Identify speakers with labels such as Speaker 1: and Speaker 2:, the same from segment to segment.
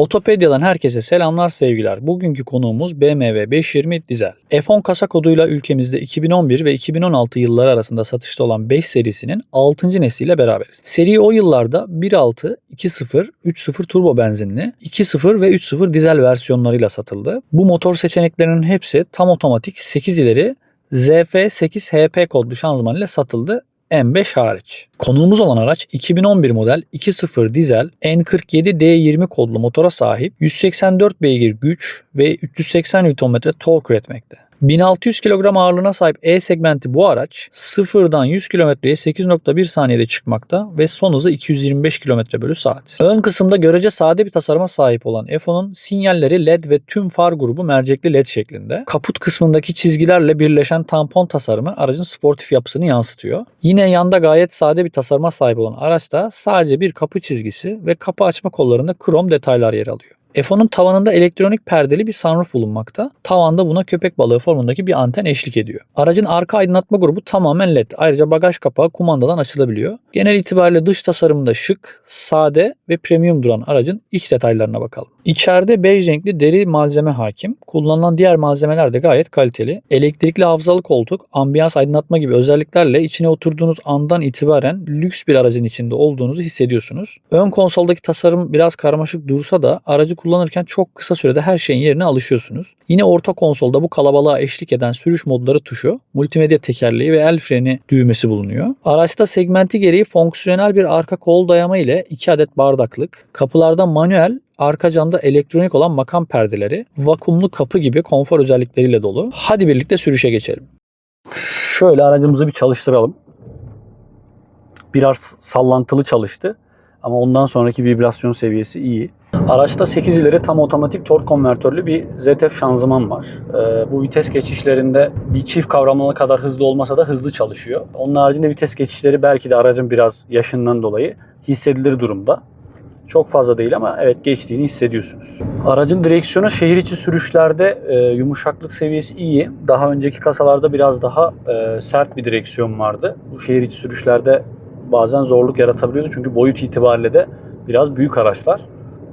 Speaker 1: Otopedia'dan herkese selamlar sevgiler. Bugünkü konuğumuz BMW 520 dizel. F10 kasa koduyla ülkemizde 2011 ve 2016 yılları arasında satışta olan 5 serisinin 6. nesliyle beraberiz. Seri o yıllarda 1.6, 2.0, 3.0 turbo benzinli, 2.0 ve 3.0 dizel versiyonlarıyla satıldı. Bu motor seçeneklerinin hepsi tam otomatik 8 ileri ZF8 HP kodlu şanzıman ile satıldı. M5 hariç. Konuğumuz olan araç 2011 model 2.0 dizel N47D20 kodlu motora sahip 184 beygir güç ve 380 Nm tork üretmekte. 1600 kilogram ağırlığına sahip E segmenti bu araç sıfırdan 100 kilometreye 8.1 saniyede çıkmakta ve son hızı 225 km bölü saat. Ön kısımda görece sade bir tasarıma sahip olan F10'un sinyalleri LED ve tüm far grubu mercekli LED şeklinde. Kaput kısmındaki çizgilerle birleşen tampon tasarımı aracın sportif yapısını yansıtıyor. Yine yanda gayet sade bir tasarıma sahip olan araçta sadece bir kapı çizgisi ve kapı açma kollarında krom detaylar yer alıyor. F10'un tavanında elektronik perdeli bir sunroof bulunmakta. Tavanda buna köpek balığı formundaki bir anten eşlik ediyor. Aracın arka aydınlatma grubu tamamen LED. Ayrıca bagaj kapağı kumandadan açılabiliyor. Genel itibariyle dış tasarımında şık, sade ve premium duran aracın iç detaylarına bakalım. İçeride bej renkli deri malzeme hakim. Kullanılan diğer malzemeler de gayet kaliteli. Elektrikli hafızalı koltuk, ambiyans aydınlatma gibi özelliklerle içine oturduğunuz andan itibaren lüks bir aracın içinde olduğunuzu hissediyorsunuz. Ön konsoldaki tasarım biraz karmaşık dursa da aracı kullanırken çok kısa sürede her şeyin yerine alışıyorsunuz. Yine orta konsolda bu kalabalığa eşlik eden sürüş modları tuşu, multimedya tekerleği ve el freni düğmesi bulunuyor. Araçta segmenti gereği fonksiyonel bir arka kol dayama ile 2 adet bardaklık, kapılarda manuel, arka camda elektronik olan makam perdeleri, vakumlu kapı gibi konfor özellikleriyle dolu. Hadi birlikte sürüşe geçelim. Şöyle aracımızı bir çalıştıralım. Biraz sallantılı çalıştı ama ondan sonraki vibrasyon seviyesi iyi. Araçta 8 ileri tam otomatik tork konvertörlü bir ZF şanzıman var. Ee, bu vites geçişlerinde bir çift kavramalı kadar hızlı olmasa da hızlı çalışıyor. Onun haricinde vites geçişleri belki de aracın biraz yaşından dolayı hissedilir durumda. Çok fazla değil ama evet geçtiğini hissediyorsunuz. Aracın direksiyonu şehir içi sürüşlerde e, yumuşaklık seviyesi iyi. Daha önceki kasalarda biraz daha e, sert bir direksiyon vardı. Bu şehir içi sürüşlerde bazen zorluk yaratabiliyordu çünkü boyut itibariyle de biraz büyük araçlar.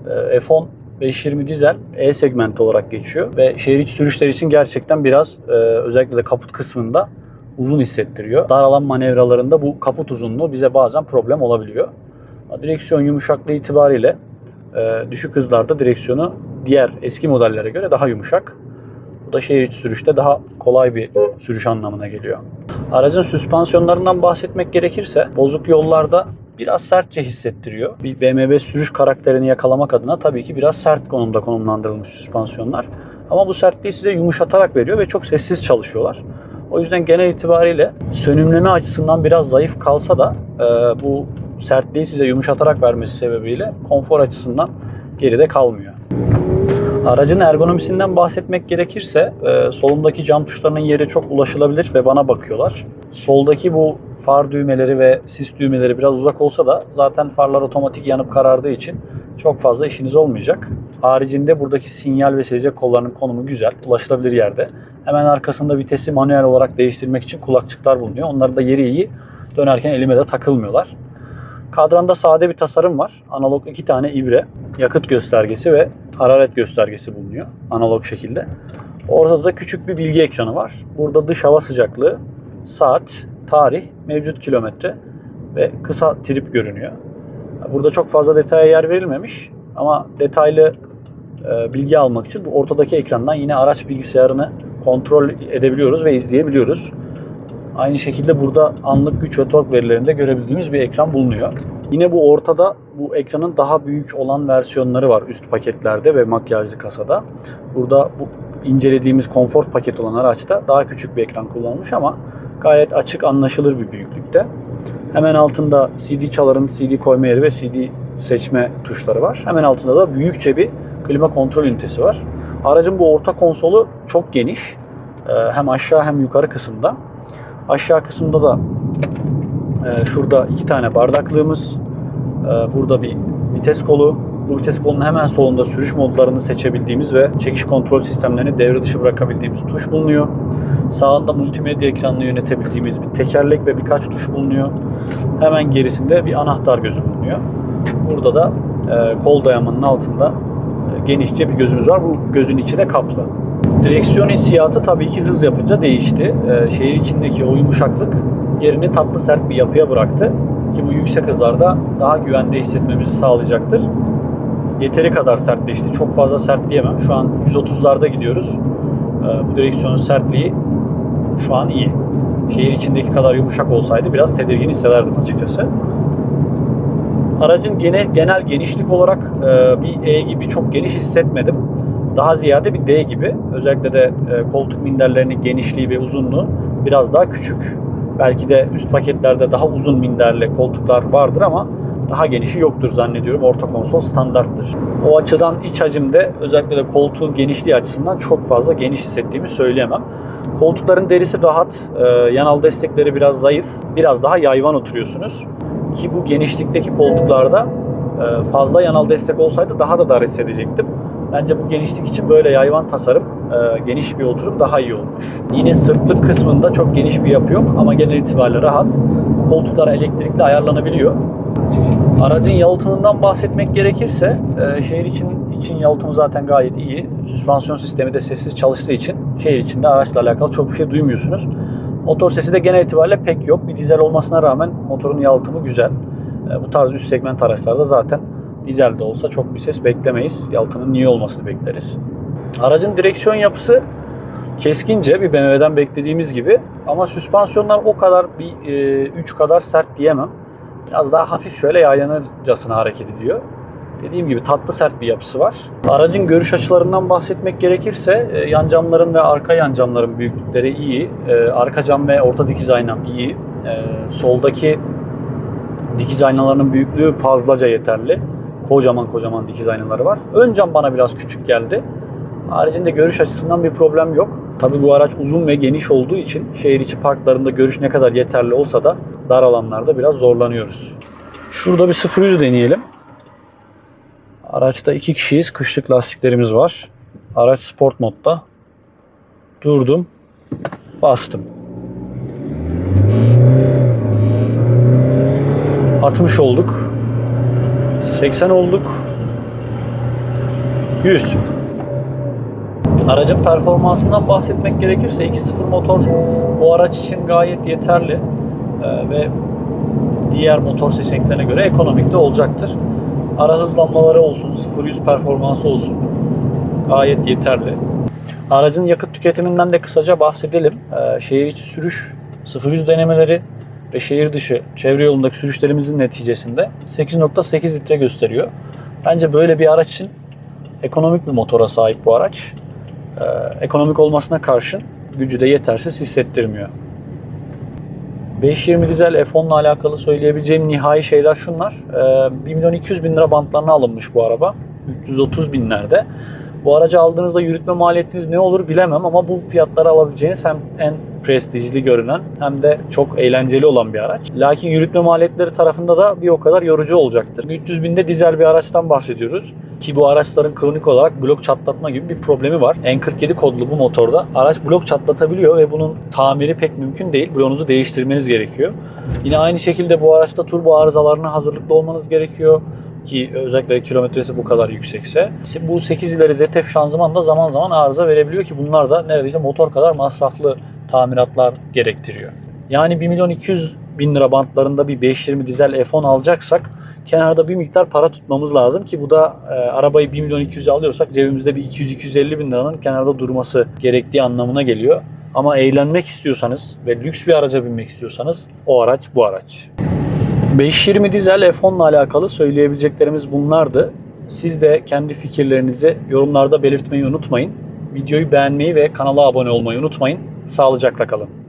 Speaker 1: E, F10 520 dizel E segmenti olarak geçiyor ve şehir içi sürüşler için gerçekten biraz e, özellikle de kaput kısmında uzun hissettiriyor. Dar alan manevralarında bu kaput uzunluğu bize bazen problem olabiliyor. Direksiyon yumuşaklığı itibariyle e, düşük hızlarda direksiyonu diğer eski modellere göre daha yumuşak. Bu da şehir içi sürüşte daha kolay bir sürüş anlamına geliyor. Aracın süspansiyonlarından bahsetmek gerekirse bozuk yollarda biraz sertçe hissettiriyor. Bir BMW sürüş karakterini yakalamak adına tabii ki biraz sert konumda konumlandırılmış süspansiyonlar. Ama bu sertliği size yumuşatarak veriyor ve çok sessiz çalışıyorlar. O yüzden genel itibariyle sönümleme açısından biraz zayıf kalsa da e, bu sertliği size yumuşatarak vermesi sebebiyle konfor açısından geride kalmıyor. Aracın ergonomisinden bahsetmek gerekirse e, solumdaki cam tuşlarının yeri çok ulaşılabilir ve bana bakıyorlar. Soldaki bu far düğmeleri ve sis düğmeleri biraz uzak olsa da zaten farlar otomatik yanıp karardığı için çok fazla işiniz olmayacak. Haricinde buradaki sinyal ve silecek kollarının konumu güzel, ulaşılabilir yerde. Hemen arkasında vitesi manuel olarak değiştirmek için kulakçıklar bulunuyor. Onların da yeri iyi. Dönerken elime de takılmıyorlar. Kadranda sade bir tasarım var. Analog iki tane ibre, yakıt göstergesi ve hararet göstergesi bulunuyor analog şekilde. Ortada da küçük bir bilgi ekranı var. Burada dış hava sıcaklığı, saat, tarih, mevcut kilometre ve kısa trip görünüyor. Burada çok fazla detaya yer verilmemiş ama detaylı e, bilgi almak için bu ortadaki ekrandan yine araç bilgisayarını kontrol edebiliyoruz ve izleyebiliyoruz. Aynı şekilde burada anlık güç ve tork verilerinde görebildiğimiz bir ekran bulunuyor. Yine bu ortada bu ekranın daha büyük olan versiyonları var üst paketlerde ve makyajlı kasada. Burada bu incelediğimiz konfor paket olan araçta daha küçük bir ekran kullanılmış ama gayet açık anlaşılır bir büyüklükte. Hemen altında CD çaların CD koyma yeri ve CD seçme tuşları var. Hemen altında da büyükçe bir klima kontrol ünitesi var. Aracın bu orta konsolu çok geniş. Ee, Hem aşağı hem yukarı kısımda. Aşağı kısımda da e, şurada iki tane bardaklığımız, e, burada bir vites kolu, bu vites kolunun hemen solunda sürüş modlarını seçebildiğimiz ve çekiş kontrol sistemlerini devre dışı bırakabildiğimiz tuş bulunuyor. Sağında multimedya ekranını yönetebildiğimiz bir tekerlek ve birkaç tuş bulunuyor. Hemen gerisinde bir anahtar gözü bulunuyor. Burada da e, kol dayamanın altında e, genişçe bir gözümüz var. Bu gözün içi de kaplı. Direksiyon hissiyatı tabii ki hız yapınca değişti. Ee, şehir içindeki o yumuşaklık yerini tatlı sert bir yapıya bıraktı. Ki bu yüksek hızlarda daha güvende hissetmemizi sağlayacaktır. Yeteri kadar sertleşti. Çok fazla sert diyemem. Şu an 130'larda gidiyoruz. Ee, bu direksiyonun sertliği şu an iyi. Şehir içindeki kadar yumuşak olsaydı biraz tedirgin hissederdim açıkçası. Aracın gene, genel genişlik olarak e, bir E gibi çok geniş hissetmedim. Daha ziyade bir D gibi. Özellikle de e, koltuk minderlerinin genişliği ve uzunluğu biraz daha küçük. Belki de üst paketlerde daha uzun minderli koltuklar vardır ama daha genişi yoktur zannediyorum. Orta konsol standarttır. O açıdan iç hacimde özellikle de koltuğun genişliği açısından çok fazla geniş hissettiğimi söyleyemem. Koltukların derisi rahat, e, yanal destekleri biraz zayıf, biraz daha yayvan oturuyorsunuz. Ki bu genişlikteki koltuklarda e, fazla yanal destek olsaydı daha da dar hissedecektim. Bence bu genişlik için böyle yayvan tasarım, e, geniş bir oturum daha iyi olmuş. Yine sırtlık kısmında çok geniş bir yapı yok ama genel itibariyle rahat. Bu koltuklar elektrikli ayarlanabiliyor. Aracın yalıtımından bahsetmek gerekirse e, şehir için için yalıtımı zaten gayet iyi. Süspansiyon sistemi de sessiz çalıştığı için şehir içinde araçla alakalı çok bir şey duymuyorsunuz. Motor sesi de genel itibariyle pek yok. Bir dizel olmasına rağmen motorun yalıtımı güzel. E, bu tarz üst segment araçlarda zaten dizel de olsa çok bir ses beklemeyiz. Yalıtımın niye olmasını bekleriz. Aracın direksiyon yapısı keskince bir BMW'den beklediğimiz gibi ama süspansiyonlar o kadar bir 3 kadar sert diyemem. Biraz daha hafif şöyle yaylanırcasına hareket ediyor. Dediğim gibi tatlı sert bir yapısı var. Aracın görüş açılarından bahsetmek gerekirse e, yan camların ve arka yan camların büyüklükleri iyi. E, Arka cam ve orta dikiz aynam iyi. E, Soldaki dikiz aynalarının büyüklüğü fazlaca yeterli. Kocaman kocaman dikiz aynaları var. Ön cam bana biraz küçük geldi. Haricinde görüş açısından bir problem yok. Tabii bu araç uzun ve geniş olduğu için şehir içi parklarında görüş ne kadar yeterli olsa da dar alanlarda biraz zorlanıyoruz. Şurada bir 0-100 deneyelim. Araçta iki kişiyiz. Kışlık lastiklerimiz var. Araç sport modda. Durdum. Bastım. 60 olduk. 80 olduk. 100. Aracın performansından bahsetmek gerekirse 2.0 motor bu araç için gayet yeterli Ee, ve diğer motor seçeneklerine göre ekonomik de olacaktır. Ara hızlanmaları olsun, 0-100 performansı olsun gayet yeterli. Aracın yakıt tüketiminden de kısaca bahsedelim. Ee, şehir içi sürüş 0-100 denemeleri ve şehir dışı çevre yolundaki sürüşlerimizin neticesinde 8.8 litre gösteriyor. Bence böyle bir araç için ekonomik bir motora sahip bu araç. Ee, ekonomik olmasına karşın gücü de yetersiz hissettirmiyor. 520 dizel F10 ile alakalı söyleyebileceğim nihai şeyler şunlar. Ee, 1 milyon 200 bin lira bantlarına alınmış bu araba. 330 binlerde. Bu aracı aldığınızda yürütme maliyetiniz ne olur bilemem ama bu fiyatlara alabileceğiniz hem en prestijli görünen hem de çok eğlenceli olan bir araç. Lakin yürütme maliyetleri tarafında da bir o kadar yorucu olacaktır. 300 binde dizel bir araçtan bahsediyoruz. Ki bu araçların kronik olarak blok çatlatma gibi bir problemi var. N47 kodlu bu motorda araç blok çatlatabiliyor ve bunun tamiri pek mümkün değil. Bloğunuzu değiştirmeniz gerekiyor. Yine aynı şekilde bu araçta turbo arızalarına hazırlıklı olmanız gerekiyor ki özellikle kilometresi bu kadar yüksekse. Bu 8 ileri ZF şanzıman da zaman zaman arıza verebiliyor ki bunlar da neredeyse motor kadar masraflı tamiratlar gerektiriyor. Yani 1 milyon 200 bin lira bantlarında bir 520 dizel F10 alacaksak kenarda bir miktar para tutmamız lazım ki bu da e, arabayı 1 milyon 200 alıyorsak cebimizde bir 200-250 bin liranın kenarda durması gerektiği anlamına geliyor. Ama eğlenmek istiyorsanız ve lüks bir araca binmek istiyorsanız o araç bu araç. 520 dizel F10 ile alakalı söyleyebileceklerimiz bunlardı. Siz de kendi fikirlerinizi yorumlarda belirtmeyi unutmayın. Videoyu beğenmeyi ve kanala abone olmayı unutmayın. Sağlıcakla kalın.